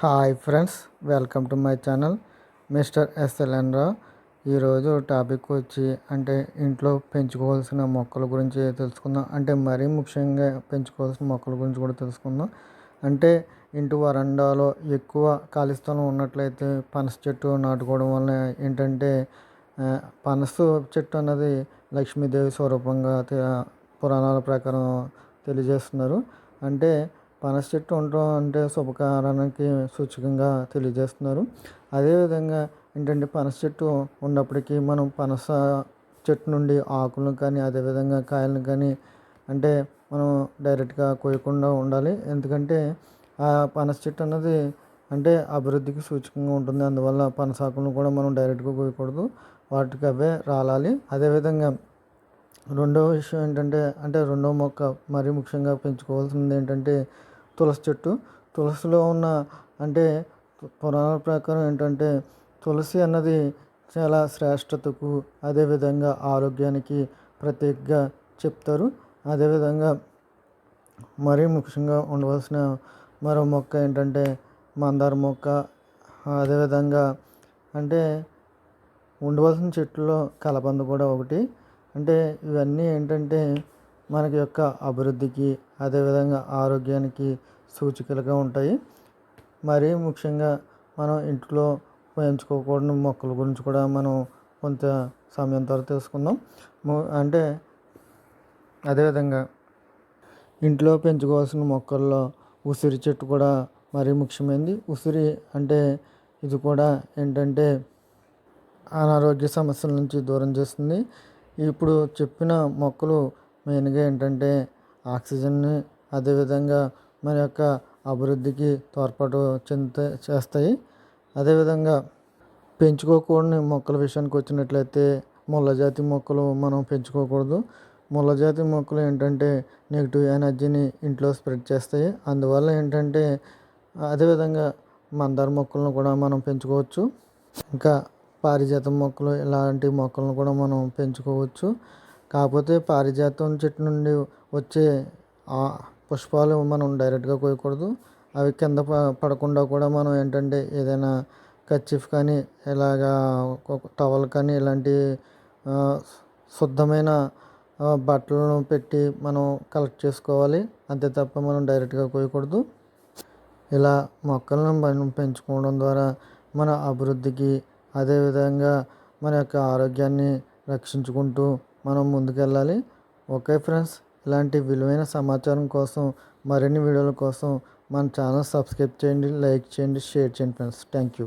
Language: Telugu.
Hi friends welcome to my channel mister S L N Rao. ఈరోజు టాపిక్ వచ్చి అంటే ఇంట్లో పెంచుకోవాల్సిన మొక్కల గురించి తెలుసుకుందాం. అంటే మరీ ముఖ్యంగా పెంచుకోవాల్సిన మొక్కల గురించి కూడా తెలుసుకుందాం. అంటే ఇంటి వరండాలో ఎక్కువ ఖాళీ స్థలం ఉన్నట్లయితే పనస చెట్టు నాటుకోవడం వల్ల ఏంటంటే పనస చెట్టు అన్నది లక్ష్మీదేవి స్వరూపంగా పురాణాల ప్రకారం తెలియజేస్తున్నారు. అంటే పనస చెట్టు ఉండటం అంటే శుభకారానికి సూచకంగా తెలియజేస్తున్నారు. అదేవిధంగా ఏంటంటే పనస చెట్టు ఉన్నప్పటికీ మనం పనస చెట్టు నుండి ఆకులను కానీ అదేవిధంగా కాయలను కానీ అంటే మనం డైరెక్ట్గా కోయకుండా ఉండాలి. ఎందుకంటే ఆ పనస చెట్టు అన్నది అంటే అభివృద్ధికి సూచకంగా ఉంటుంది. అందువల్ల పనసాకులను కూడా మనం డైరెక్ట్గా కోయకూడదు. వాటికి అవే రాలాలి. అదేవిధంగా రెండవ విషయం ఏంటంటే అంటే రెండవ మొక్క మరీ ముఖ్యంగా పెంచుకోవాల్సింది ఏంటంటే తులసి చెట్టు. తులసిలో ఉన్న అంటే పురాణాల ప్రకారం ఏంటంటే తులసి అన్నది చాలా శ్రేష్టతకు అదేవిధంగా ఆరోగ్యానికి ప్రత్యేకగా చెప్తారు. అదేవిధంగా మరీ ముఖ్యంగా ఉండవలసిన మరో మొక్క ఏంటంటే మందార మొక్క. అదేవిధంగా అంటే ఉండవలసిన చెట్లలో కలబంద కూడా ఒకటి. అంటే ఇవన్నీ ఏంటంటే మనకి యొక్క అభివృద్ధికి అదేవిధంగా ఆరోగ్యానికి సూచికలుగా ఉంటాయి. మరీ ముఖ్యంగా మనం ఇంట్లో పెంచుకోకూడని మొక్కల గురించి కూడా మనం కొంత సమయం తర్వాత తెలుసుకుందాం. అంటే అదేవిధంగా ఇంట్లో పెంచుకోవాల్సిన మొక్కల్లో ఉసిరి చెట్టు కూడా మరీ ముఖ్యమైనది ఉసిరి అంటే ఇది కూడా ఏంటంటే అనారోగ్య సమస్యల నుంచి దూరం చేస్తుంది. ఇప్పుడు చెప్పిన మొక్కలు మెయిన్గా ఏంటంటే ఆక్సిజన్ని అదేవిధంగా మన యొక్క అభివృద్ధికి తోడ్పాటు చెందుతా చేస్తాయి. అదేవిధంగా పెంచుకోకూడని మొక్కల విషయానికి వచ్చినట్లయితే ముళ్ళజాతి మొక్కలు మనం పెంచుకోకూడదు. ముళ్ళజాతి మొక్కలు ఏంటంటే నెగిటివ్ ఎనర్జీని ఇంట్లో స్ప్రెడ్ చేస్తాయి. అందువల్ల ఏంటంటే అదేవిధంగా మందార మొక్కలను కూడా మనం పెంచుకోవచ్చు. ఇంకా పారిజాతం మొక్కలు ఇలాంటి మొక్కలను కూడా మనం పెంచుకోవచ్చు. కాకపోతే పారిజాతం చెట్టు నుండి వచ్చే పుష్పాలు మనం డైరెక్ట్గా కోయకూడదు అవి కింద పడకుండా కూడా మనం ఏంటంటే ఏదైనా కర్చీఫ్ కానీ ఇలాగా టవల్ కానీ ఇలాంటి శుద్ధమైన బట్టలను పెట్టి మనం కలెక్ట్ చేసుకోవాలి. అంతే తప్ప మనం డైరెక్ట్గా కోయకూడదు ఇలా మొక్కలను మనం పెంచుకోవడం ద్వారా మన అభివృద్ధికి అదేవిధంగా మన యొక్క ఆరోగ్యాన్ని రక్షించుకుంటూ మనం ముందుకెళ్ళాలి. ఓకే ఫ్రెండ్స్ ఇలాంటి విలువైన సమాచారం కోసం మరిన్ని వీడియోల కోసం మన ఛానల్ సబ్స్క్రైబ్ చేయండి లైక్ చేయండి షేర్ చేయండి ఫ్రెండ్స్. Thank you.